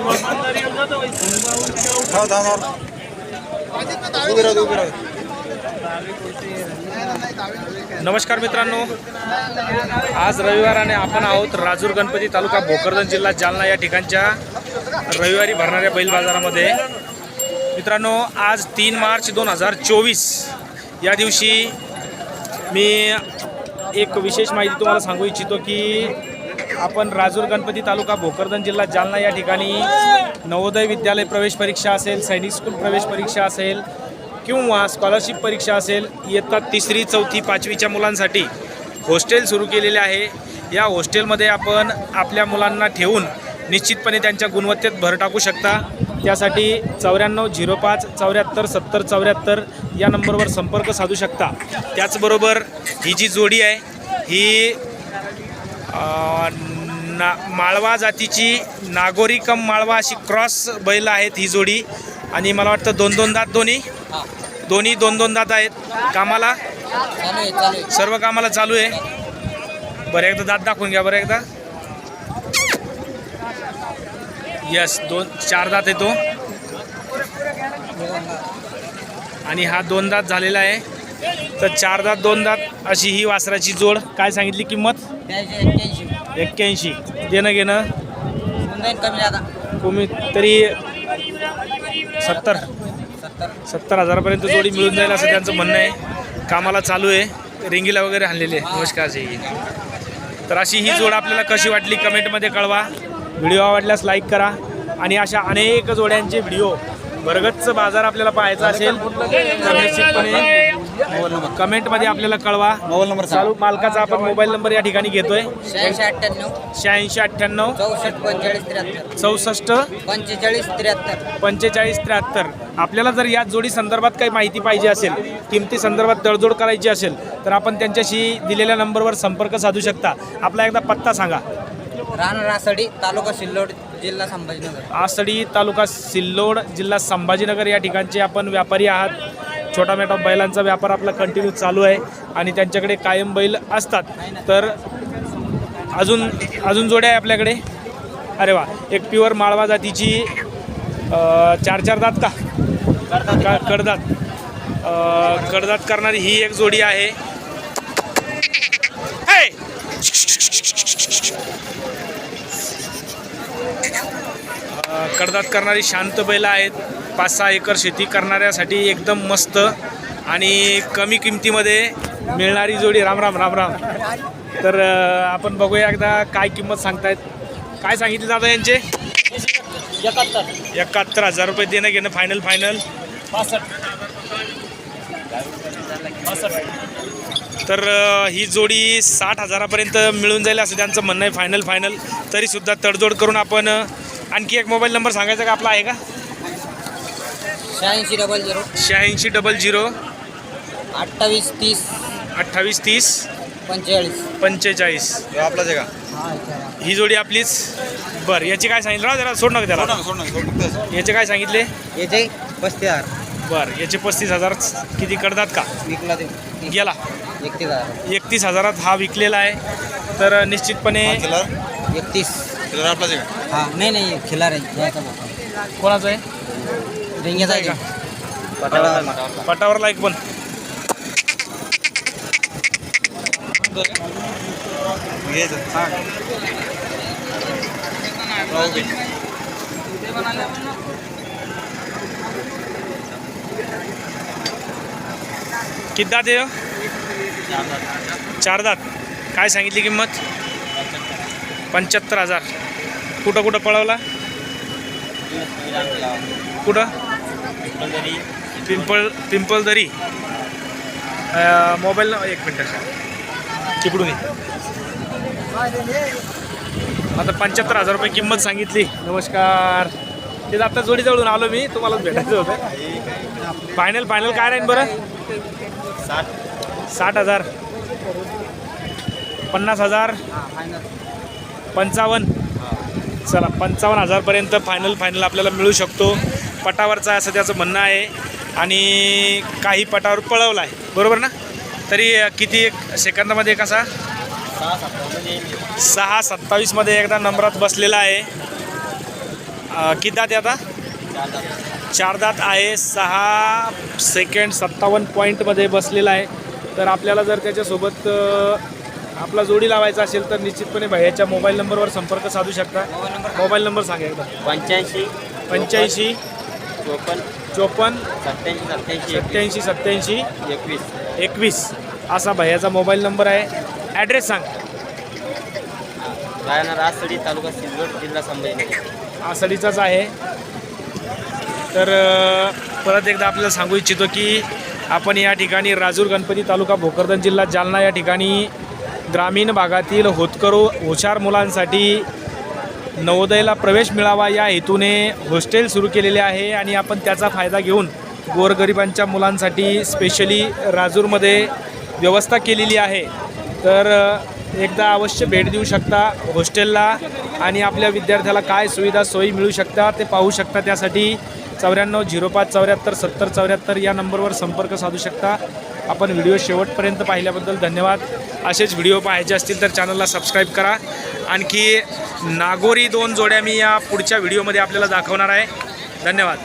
राहू राहू नमस्कार मित्रांनो. आज रविवाराने आपण आहोत राजूर गणपती तालुका भोकरदन जिल्हा जालना या ठिकाणच्या रविवारी भरणाऱ्या बैल बाजारामध्ये. मित्रांनो आज तीन मार्च दोन हजार चोवीस. या दिवशी मी एक विशेष माहिती तुम्हाला सांगू इच्छितो की आपण राजूर गणपती तालुका भोकरदन जिल्हा जालना या ठिकाणी नवोदय विद्यालय प्रवेश परीक्षा असेल सैनिक स्कूल प्रवेश परीक्षा असेल किंवा स्कॉलरशिप परीक्षा असेल इयत्ता तिसरी चौथी पाचवीच्या मुलांसाठी हॉस्टेल सुरू केलेले आहे. या हॉस्टेलमध्ये आपण आपल्या मुलांना ठेवून निश्चितपणे त्यांच्या गुणवत्तेत भर टाकू शकता. त्यासाठी चौऱ्याण्णव झिरो पाच चौऱ्याहत्तर सत्तर चौऱ्याहत्तर या नंबरवर संपर्क साधू शकता. त्याचबरोबर ही जी जोडी आहे ही ना माळवा जातीची नागोरी कम माळवा अशी क्रॉस बैल आहेत ही जोडी. आणि मला वाटतं दोन दोन दात दोन्ही. दोन्ही दोन दोन दात आहेत. कामाला? सर्व कामाला चालू आहे. बरं एकदा दात दाखवून घ्या बरं एकदा. यस दोन चार दात येतो आणि हा दोन दात झालेला आहे. तर चार दात दोन दात अशी ही वासराची जोड. काय सांगितली किंमत? एक्क्याऐंशी. देणं घेणं? कमी तुम्ही तरी सत्तर. सत्तर हजारापर्यंत जोडी मिळून जाईल असं त्यांचं म्हणणं आहे. कामाला चालू आहे. रिंगीला वगैरे आणलेले आहे. नमस्कार जी तर अशी ही जोड आपल्याला कशी वाटली? कमेंटमध्ये कळवा. व्हिडिओ आवडल्यास लाईक करा. आणि अशा अनेक जोड्यांचे व्हिडिओ भरगच्च बाजार आपल्याला पाहायचा असेल तर निश्चितपणे कमेंटमध्ये आपल्याला कळवा. मोबाईल नंबर चालू मालकाचा आपण मोबाईल नंबर या ठिकाणी घेतोय. शहाऐंशी अठ्ठ्याण्णव शहाऐंशी अठ्ठ्याण्णव चौसष्ट पंचेचाळीस त्र्याहत्तर. चौसष्ट पंचेचाळीस त्र्याहत्तर. पंचेचाळीस त्र्याहत्तर. आपल्याला जर या जोडी संदर्भात काही माहिती पाहिजे असेल किमती संदर्भात तडजोड करायची असेल तर आपण त्यांच्याशी दिलेल्या नंबरवर संपर्क साधू शकता. आपला एकदा पत्ता सांगा. राहणार रासडी तालुका सिल्लोड जिल्हा संभाजीनगर. आसडी तालुका सिल्लोड जिल्हा संभाजीनगर या ठिकाणचे आपण व्यापारी आहात. छोटा मोठा बैलांचा व्यापार आपला कंटिन्यू चालू आहे आणि त्यांच्याकडे कायम बैल असतात. तर अजून अजून जोड्या आहे आपल्याकडे? अरे वा एक प्युअर माळवा जातीची चार चार दात का? का कडदात कडदात करणारी ही एक जोडी आहे. कडदात करणारी शांत बैलं आहेत. पाच सहा एकर शेती करणाऱ्यासाठी एकदम मस्त आणि कमी किमतीमध्ये मिळणारी जोडी. राम राम राम राम. तर आपण बघूया एकदा काय किंमत सांगतायत. काय सांगितले दादा यांचे? एकाहत्तर एकाहत्तर हजार रुपये देणं घेणं फायनल फायनल तर ही जोडी साठ हजारापर्यंत मिळून जाईल असं त्यांचं म्हणणं आहे. फायनल फायनल तरीसुद्धा तडजोड करून आपण आणखी एक मोबाईल नंबर सांगायचा का आपला आहे का? शहाऐंशी डबल झिरो. शहाऐंशी डबल झिरो. अठ्ठावीस तीस. अठ्ठावीस तीस. पंचेचाळीस. पंचेचाळीस. आपलाच आहे का? ही जोडी आपलीच? बरं याची काय सांगितलं? राव जरा सोड नका त्याला. ना सोड ना सोड फक्त याचे काय सांगितले? याचे पस्तीस हजार. बरं याचे पस्तीस हजार किती करतात का? विकला ते. गेला. एकतीस हजार. एकतीस हजारात हा विकलेला आहे. तर निश्चितपणे एकतीस. किलर आपलाच आहे का? हा नाही नाही खिलार आहे. याचा. कोणाचं आहे? रिंग्याचा आहे. आहे का? पटाला पटावरला एक पण. घ्यायचं. दे. किती दात आहे ह्यो? चार दात. काय सांगितली किंमत? पंच्याहत्तर हजार. कुठं कुठं पळवला? कुठं? पिंपळ पिंपळदरी. मोबाईल न- एक मिनटं तिकडून. आता पंच्याहत्तर हजार रुपये किंमत सांगितली. नमस्कार. ते आता जोडीजवळून आलो मी. तुम्हाला भेटायचं होतं. फायनल फायनल काय राहील बरं? साठ. हजार. पन्नास हजार. पंचावन्न. चला पंचावन्न हजारपर्यंत फायनल फायनल आपल्याला मिळू शकतो. पटावरचा असं त्याचं म्हणणं आहे. आणि काही पटावर पळवला आहे. बरोबर ना? तरी किती एक सेकंदामध्ये कसा सहा सत्तावीसमध्ये एकदा नंबरात बसलेला आहे. किती दात आहे आता? चार दात आहे. सहा सेकंड सत्तावन्न पॉईंटमध्ये बसलेला आहे. तर आपल्याला जर त्याच्यासोबत आपला जोडी लावायचा असेल तर निश्चितपणे भैयाच्या मोबाईल नंबरवर संपर्क साधू शकता. Mobile number? सांगा एकदा. पंच्याऐंशी पंच्याऐंशी चोपन्न चोपन्न सत्याऐंशी सत्याऐंशी सत्याऐंशी सत्याऐंशी एकवीस. एकवीस. असा भैयाचा मोबाईल नंबर आहे. ॲड्रेस सांग. रायना रासडी तालुका सिल्लोड जिल्हा संभाजीनगर आसडीचाच आहे. तर परत एकदा आपल्याला सांगू इच्छितो की आपण या ठिकाणी राजूर गणपती तालुका भोकरदन जिल्हा जालना या ठिकाणी ग्रामीण भागातील होतकरू हुशार मुलांसाठी नवोदयला प्रवेश मिळावा या हेतूने हॉस्टेल सुरू केलेले आहे आणि आपण त्याचा फायदा घेऊन गोरगरिबांच्या मुलांसाठी स्पेशली राजूरमध्ये व्यवस्था केलेली आहे. तर एकदा अवश्य भेट देऊ शकता हॉस्टेलला आणि आपल्या विद्यार्थ्याला काय सुविधा सोयी मिळू शकतात ते पाहू शकता त्यासाठी चौऱ्याण्णव झिरो पाच चौऱ्याहत्तर सत्तर चौऱ्याहत्तर या नंबरवर संपर्क साधू शकता. आपण व्हिडिओ शेवटपर्यंत पाहिल्याबद्दल धन्यवाद. असेच व्हिडिओ पाहायचे असतील तर चॅनलला सबस्क्राईब करा. आणखी नागोरी दोन जोड्या मी या पुढच्या व्हिडिओमध्ये आपल्याला दाखवणार आहे. धन्यवाद.